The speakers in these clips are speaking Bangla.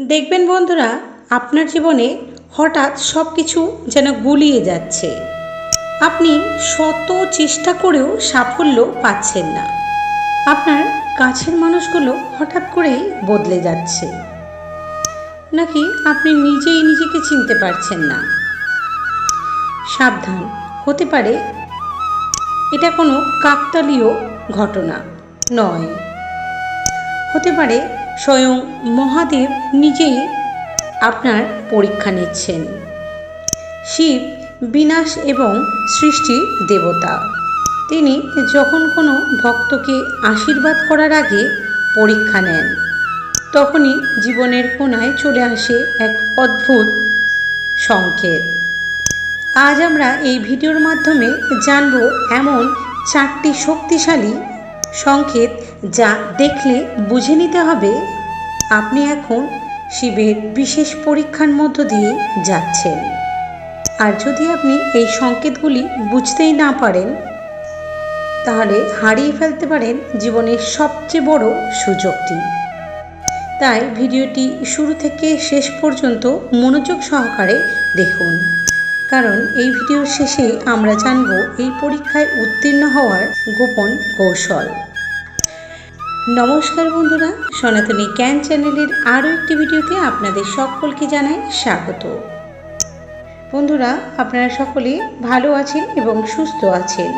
দেখবেন বন্ধুরা, আপনার জীবনে হঠাৎ সব কিছু যেন গুলিয়ে যাচ্ছে। আপনি শত চেষ্টা করেও সাফল্য পাচ্ছেন না। আপনার কাছের মানুষগুলো হঠাৎ করেই বদলে যাচ্ছে। নাকি আপনি নিজেই নিজেকে চিনতে পারছেন না? সাবধান, হতে পারে এটা কোনো কাকতালীয় ঘটনা নয়। হতে পারে স্বয়ং মহাদেব নিজেই আপনার পরীক্ষা নিচ্ছেন। শিব বিনাশ এবং সৃষ্টি দেবতা। তিনি যখন কোনো ভক্তকে আশীর্বাদ করার আগে পরীক্ষা নেন, তখনই জীবনের কোনায় চলে আসে এক অদ্ভুত সংকেত। আজ আমরা এই ভিডিওর মাধ্যমে জানব এমন চারটি শক্তিশালী সংকেত যা দেখলে বুঝে নিতে হবে, আপনি এখন শিবের বিশেষ পরীক্ষার মধ্য দিয়ে যাচ্ছেন। আর যদি আপনি এই সংকেতগুলি বুঝতেই না পারেন, তাহলে হারিয়ে ফেলতে পারেন জীবনের সবচেয়ে বড় সুযোগটি। তাই ভিডিওটি শুরু থেকে শেষ পর্যন্ত মনোযোগ সহকারে দেখুন। কারণ এই ভিডিওর শেষে আমরা জানব এই পরীক্ষায় উত্তীর্ণ হওয়ার গোপন কৌশল। নমস্কার বন্ধুরা, সনাতনী জ্ঞান চ্যানেলের আরও একটি ভিডিওতে আপনাদের সকলকে জানাই স্বাগত। বন্ধুরা, আপনারা সকলে ভালো আছেন এবং সুস্থ আছেন।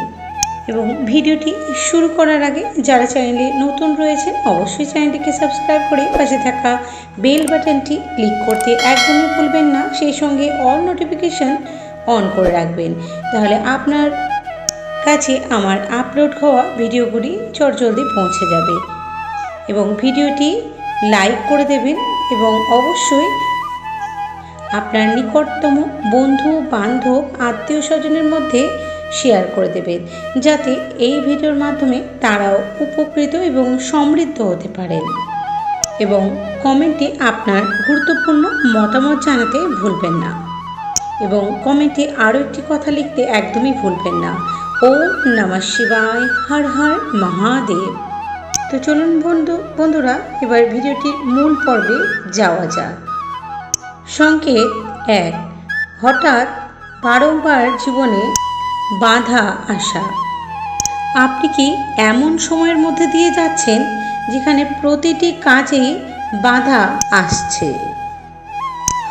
এবং ভিডিওটি শুরু করার আগে যারা চ্যানেলে নতুন রয়েছেন, অবশ্যই চ্যানেলটিকে সাবস্ক্রাইব করে পাশে থাকা বেল বাটনটি ক্লিক করতে একদমই ভুলবেন না। সেই সঙ্গে অল নোটিফিকেশন অন করে রাখবেন। তাহলে আপনার কাছে আমার আপলোড হওয়া ভিডিওগুলি চটজলদি পৌঁছে যাবে। এবং ভিডিওটি লাইক করে দেবেন এবং অবশ্যই আপনার নিকটতম বন্ধু, বান্ধব, আত্মীয় স্বজনের মধ্যে শেয়ার করে দেবেন। যাতে এই ভিডিওর মাধ্যমে তারাও উপকৃত এবং সমৃদ্ধ হতে পারেন। এবং কমেন্টে আপনার গুরুত্বপূর্ণ মতামত জানাতে ভুলবেন না। এবং কমেন্টে আরও একটি কথা লিখতে একদমই ভুলবেন না। ওম নমঃ শিবায়, হর হর মহাদেব। তো চলুন বন্ধু, বন্ধুরা, এবার ভিডিওটির মূল পর্বে যাওয়া যাক। সংকেত এক, হঠাৎ বারংবার জীবনে বাধা আসা। আপনি কি এমন সময়ের মধ্যে দিয়ে যাচ্ছেন যেখানে প্রতিটি কাজেই বাধা আসছে?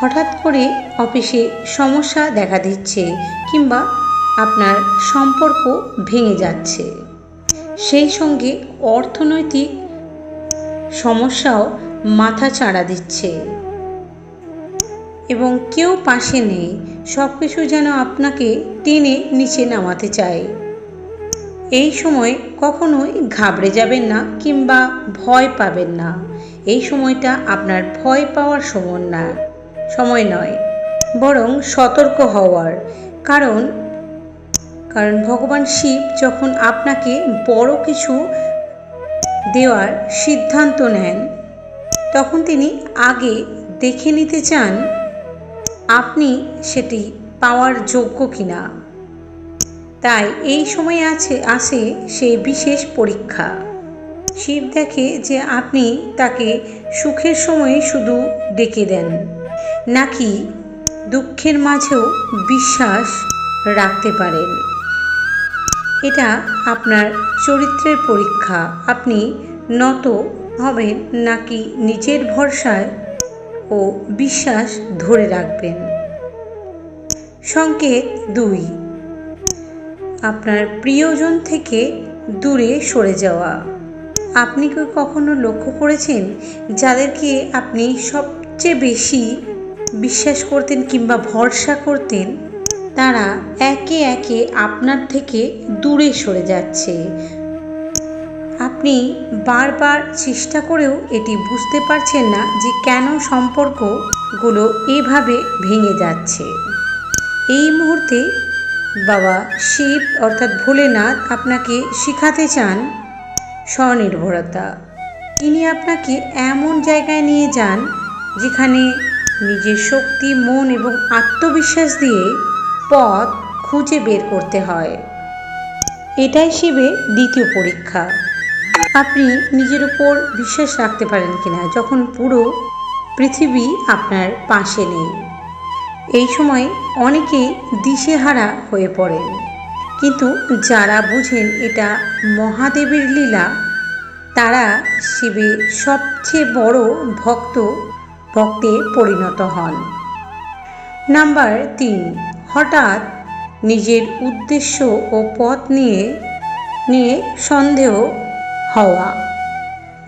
হঠাৎ করে অফিসে সমস্যা দেখা দিচ্ছে কিংবা আপনার সম্পর্ক ভেঙে যাচ্ছে। সেই সঙ্গে অর্থনৈতিক সমস্যাও মাথা চাড়া দিচ্ছে। এবং কেউ পাশে নেই সব কিছু যেন আপনাকে টেনে নিচে নামাতে চায়। এই সময় কখনোই ঘাবড়ে যাবেন না কিংবা ভয় পাবেন না। এই সময়টা আপনার ভয় পাওয়ার সময় না। সময় নয়, বরং সতর্ক হওয়ার। কারণ কারণ ভগবান শিব যখন আপনাকে বড় কিছু দেওয়ার সিদ্ধান্ত নেন, তখন তিনি আগে দেখে নিতে চান, আপনি সেটি পাওয়ার যোগ্য কিনা। তাই এই সময় আছে, আসে সেই বিশেষ পরীক্ষা। শিব দেখে যে আপনি তাকে সুখের সময়ে শুধু ডেকে দেন। নাকি দুঃখের মাঝেও বিশ্বাস রাখতে পারেন? এটা আপনার চরিত্রের পরীক্ষা। আপনি নত হবেন নাকি নিজের ভরসায় ও বিশ্বাস ধরে রাখবেন? সংকেত দুই, আপনার প্রিয়জন থেকে দূরে সরে যাওয়া। আপনি কি কখনো লক্ষ্য করেছেন? যাদেরকে আপনি সবচেয়ে বেশি বিশ্বাস করতেন কিংবা ভরসা করতেন, তারা একে একে আপনার থেকে দূরে সরে যাচ্ছে। আপনি বারবার চেষ্টা করেও এটি বুঝতে পারছেন না যে কেন সম্পর্কগুলো এভাবে ভেঙে যাচ্ছে। এই মুহূর্তে বাবা শিব অর্থাৎ ভোলেনাথ আপনাকে শিখাতে চান স্বনির্ভরতা। তিনি আপনাকে এমন জায়গায় নিয়ে যান যেখানে নিজের শক্তি, মন এবং আত্মবিশ্বাস দিয়ে পথ খুঁজে বের করতে হয়। এটাই শিবের দ্বিতীয় পরীক্ষা। আপনি নিজের উপর বিশ্বাস রাখতে পারেন কিনা, যখন পুরো পৃথিবী আপনার পাশে নেই। এই সময় অনেকেই দিশেহারা হয়ে পড়েন। কিন্তু যারা বুঝেন এটা মহাদেবের লীলা, তারা শিবের সবচেয়ে বড় ভক্ত ভক্তে পরিণত হন। নাম্বার তিন, হঠাৎ নিজের উদ্দেশ্য ও পথ নিয়ে নিয়ে সন্দেহ হওয়া।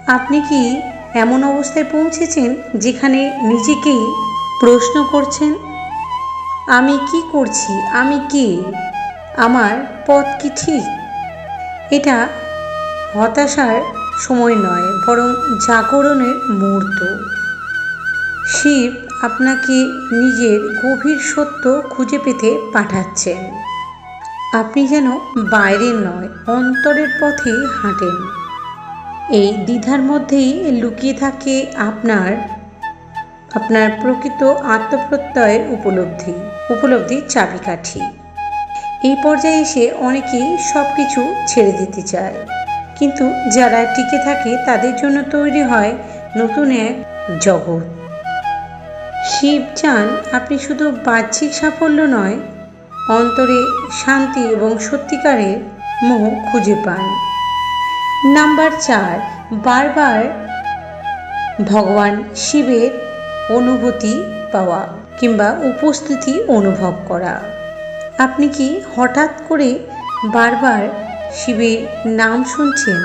আপনি কি এমন অবস্থায় পৌঁছেছেন যেখানে নিজেকেই প্রশ্ন করছেন, আমি কি করছি? আমি কে? আমার পথ কি ঠিক? এটা হতাশার সময় নয়, বরং জাগরণের মুহূর্ত। শিব আপনাকে নিজের গভীর সত্য খুঁজে পেতে পাঠাচ্ছেন। আপনি যেন বাইরের নয়, অন্তরের পথে হাঁটেন। এই দ্বিধার মধ্যেই লুকিয়ে থাকে আপনার আপনার প্রকৃত আত্মপ্রত্যয়ের উপলব্ধি উপলব্ধির চাবিকাঠি। এই পর্যায়ে এসে অনেকেই সব কিছু ছেড়ে দিতে চায়। কিন্তু যারা টিকে থাকে তাদের জন্য তৈরি হয় নতুন এক জগৎ। শিব চান, আপনি শুধু বাহ্যিক সাফল্য নয়, অন্তরে শান্তি এবং সত্যিকারের মোহ খুঁজে পান। নাম্বার চার, বারবার ভগবান শিবের অনুভূতি পাওয়া কিংবা উপস্থিতি অনুভব করা। আপনি কি হঠাৎ করে বারবার শিবের নাম শুনছেন?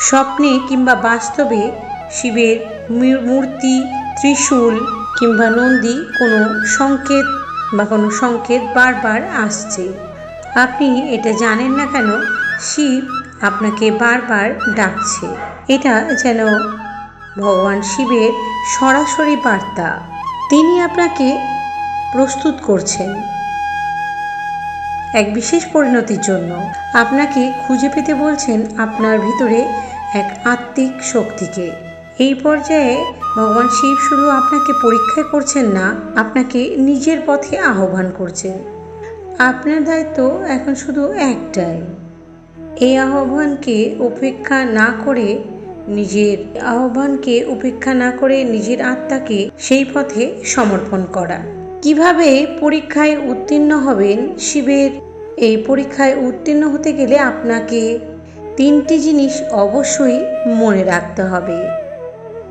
স্বপ্নে কিংবা বাস্তবে শিবের মূর্তি ত্রিশূল কিংবা নন্দী কোনো সংকেত বা কোনো সংকেত বারবার আসছে। আপনি এটা জানেন না কেন? শিব আপনাকে বারবার ডাকছে। এটা যেন ভগবান শিবের সরাসরি বার্তা। তিনি আপনাকে প্রস্তুত করছেন এক বিশেষ পরিণতির জন্য। আপনাকে খুঁজে পেতে বলছেন আপনার ভিতরে এক আত্মিক শক্তিকে। এই পর্যায়ে ভগবান শিব শুধু আপনাকে পরীক্ষায় করছেন না, আপনাকে নিজের পথে আহ্বান করছেন। আপনার দায়িত্ব এখন শুধু একটাই। এই আহ্বানকে উপেক্ষা না করে নিজের আহ্বানকে উপেক্ষা না করে নিজের আত্মাকে সেই পথে সমর্পণ করা। কীভাবে পরীক্ষায় উত্তীর্ণ হবেন শিবের? এই পরীক্ষায় উত্তীর্ণ হতে গেলে আপনাকে তিনটি জিনিস অবশ্যই মনে রাখতে হবে।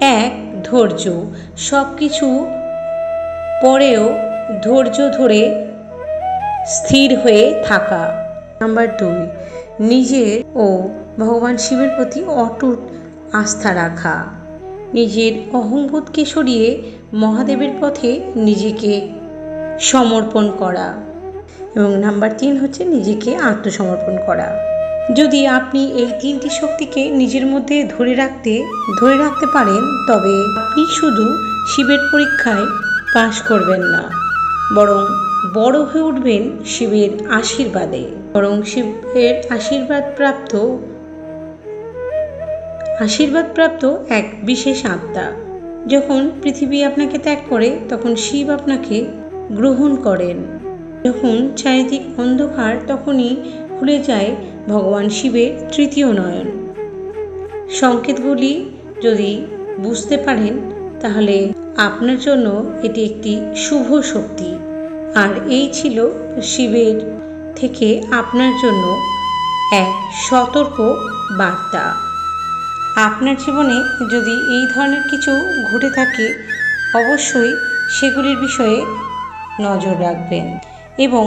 এক ধৈর্য সব কিছু পরেও ধৈর্য ধরে স্থির হয়ে থাকা। নাম্বার দুই, নিজের ও ভগবান শিবের প্রতি অটুট আস্থা রাখা। নিজের অহংবোধকে সরিয়ে মহাদেবের পথে নিজেকে সমর্পণ করা। এবং নাম্বার তিন হচ্ছে নিজেকে আত্মসমর্পণ করা। যদি আপনি এই তিনটি শক্তিকে নিজের মধ্যে ধরে রাখতে ধরে রাখতে পারেন, তবে আপনি শুধু শিবের পরীক্ষায় পাশ করবেন না, বরং বড় হয়ে উঠবেন শিবের আশীর্বাদে। বরং শিবের আশীর্বাদ প্রাপ্ত আশীর্বাদপ্রাপ্ত এক বিশেষ আত্মা। যখন পৃথিবী আপনাকে ত্যাগ করে, তখন শিব আপনাকে গ্রহণ করেন। যখন চারিদিক অন্ধকার, তখনই খুলে যায় ভগবান শিবের তৃতীয় নয়ন। সংকেতগুলি যদি বুঝতে পারেন, তাহলে আপনার জন্য এটি একটি শুভ শক্তি। আর এই ছিল শিবের থেকে আপনার জন্য এক সতর্ক বার্তা। আপনার জীবনে যদি এই ধরনের কিছু ঘটে থাকে, অবশ্যই সেগুলির বিষয়ে নজর রাখবেন এবং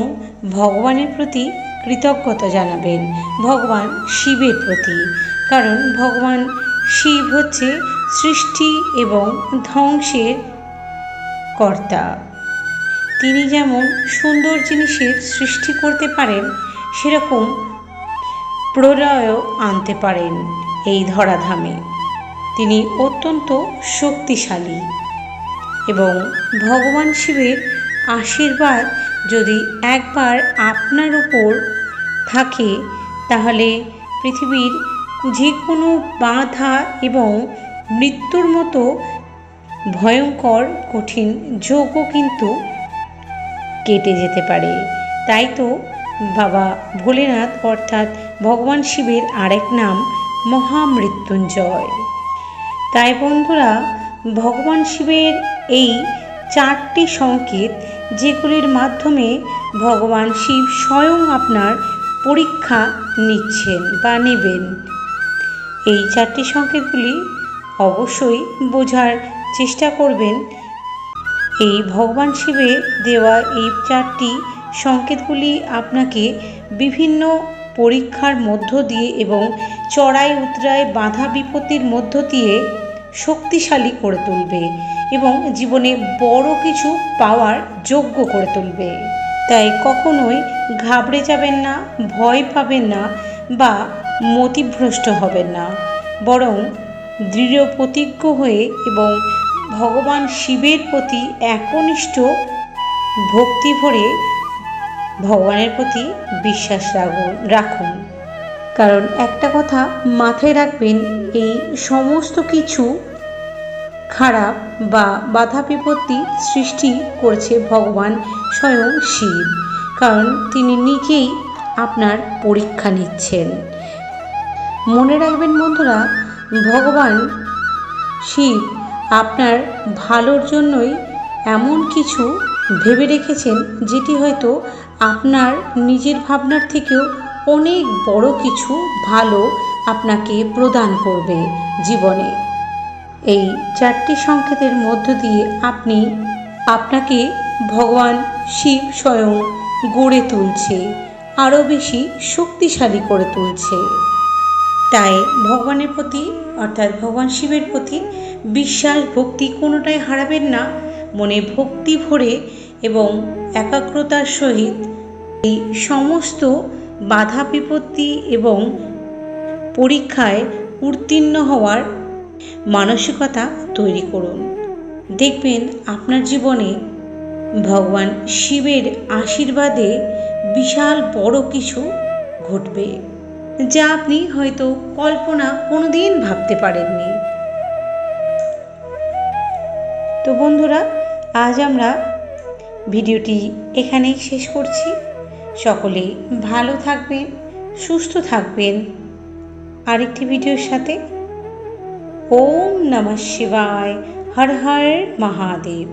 ভগবানের প্রতি কৃতজ্ঞতা জানাবেন ভগবান শিবের প্রতি। কারণ ভগবান শিব হচ্ছে সৃষ্টি এবং ধ্বংসের কর্তা। তিনি যেমন সুন্দর জিনিসের সৃষ্টি করতে পারেন, সেরকম প্রলয়ও আনতে পারেন এই ধরাধামে। তিনি অত্যন্ত শক্তিশালী এবং ভগবান শিবের আশীর্বাদ যদি একবার আপনার উপর থাকে, তাহলে পৃথিবীর যে কোনো বাধা এবং মৃত্যুর মতো ভয়ঙ্কর, কঠিন যোগও কিন্তু কেটে যেতে পারে। তাই তো বাবা ভোলেনাথ অর্থাৎ ভগবান শিবের আরেক নাম মহামৃত্যুঞ্জয়। তাই বন্ধুরা, ভগবান শিবের এই চারটি সংকেত যেগুলির মাধ্যমে ভগবান শিব স্বয়ং আপনার পরীক্ষা নিচ্ছেন বা নেবেন। এই চারটি সংকেতগুলি অবশ্যই বোঝার চেষ্টা করবেন। এই ভগবান শিবের দেওয়া এই চারটি সংকেতগুলি আপনাকে বিভিন্ন পরীক্ষার মধ্য দিয়ে এবং চড়াই উতরাই বাধা বিপত্তির মধ্য দিয়ে শক্তিশালী করে তুলবে এবং জীবনে বড় কিছু পাওয়ার যোগ্য করে তুলবে। তাই কখনোই ঘাবড়ে যাবেন না, ভয় পাবেন না বা মতিভ্রষ্ট হবেন না। বরং দৃঢ় প্রতিজ্ঞ হয়ে এবং ভগবান শিবের প্রতি একনিষ্ঠ ভক্তি ভরে ভগবানের প্রতি বিশ্বাস রাখুন রাখুন। কারণ একটা কথা মাথায় রাখবেন, এই সমস্ত কিছু খারাপ বা বাধা বিপত্তি সৃষ্টি করছে ভগবান স্বয়ং শিব। কারণ তিনি নিজেই আপনার পরীক্ষা নিচ্ছেন। মনে রাখবেন বন্ধুরা, ভগবান শিব আপনার ভালোর জন্যই এমন কিছু ভেবে রেখেছেন, যেটি হয়তো আপনার নিজের ভাবনার থেকেও অনেক বড় কিছু ভালো আপনাকে প্রদান করবে জীবনে। এই চারটি সংকেতের মধ্য দিয়ে আপনি আপনাকে ভগবান শিব স্বয়ং গড়ে তুলছে, আরও বেশি শক্তিশালী করে তুলছে। তাই ভগবানের প্রতি, অর্থাৎ ভগবান শিবের প্রতি বিশ্বাস, ভক্তি কোনোটাই হারাবেন না। মনে ভক্তি ভরে এবং একাগ্রতার সহিত এই সমস্ত বাধা বিপত্তি এবং পরীক্ষায় উত্তীর্ণ হওয়ার মানসিকতা তৈরি করুন। দেখবেন আপনার জীবনে ভগবান শিবের আশীর্বাদে বিশাল বড় কিছু ঘটবে, যা আপনি হয়তো কল্পনা কোনোদিন ভাবতে পারেননি। তো বন্ধুরা, আজ আমরা ভিডিওটি এখানেই শেষ করছি। সকলে ভালো থাকবেন সুস্থ থাকবেন। আরেকটি ভিডিওর সাথে ওম নমঃ শিবায় হর হর মহাদেব।